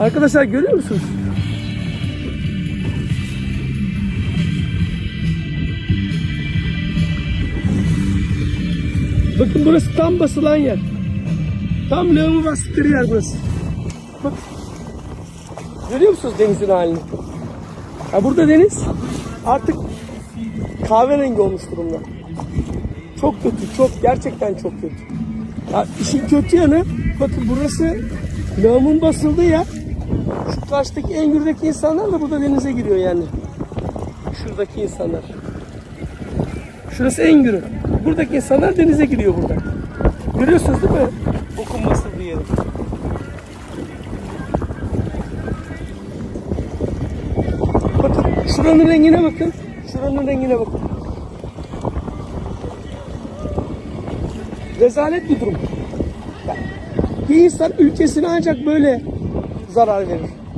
Arkadaşlar görüyor musunuz? Bakın burası tam basılan yer. Tam lağımı bastıkları yer burası. Bak. Görüyor musunuz denizin halini? Ha burada deniz artık kahverengi olmuş durumda. Çok kötü, çok gerçekten çok kötü. Ya işin kötü yanı bakın burası lağımın basıldığı yer. Şu karşıdaki en gürdeki insanlar da burada denize giriyor yani. Şuradaki insanlar. Şurası en gürü. Buradaki insanlar denize giriyor burada. Görüyorsunuz değil mi? Bokun basıldığı yeri. Bakın şuranın rengine bakın. Şuranın rengine bakın. Rezalet bir durum. Bir insan ülkesine ancak böyle zarar verir.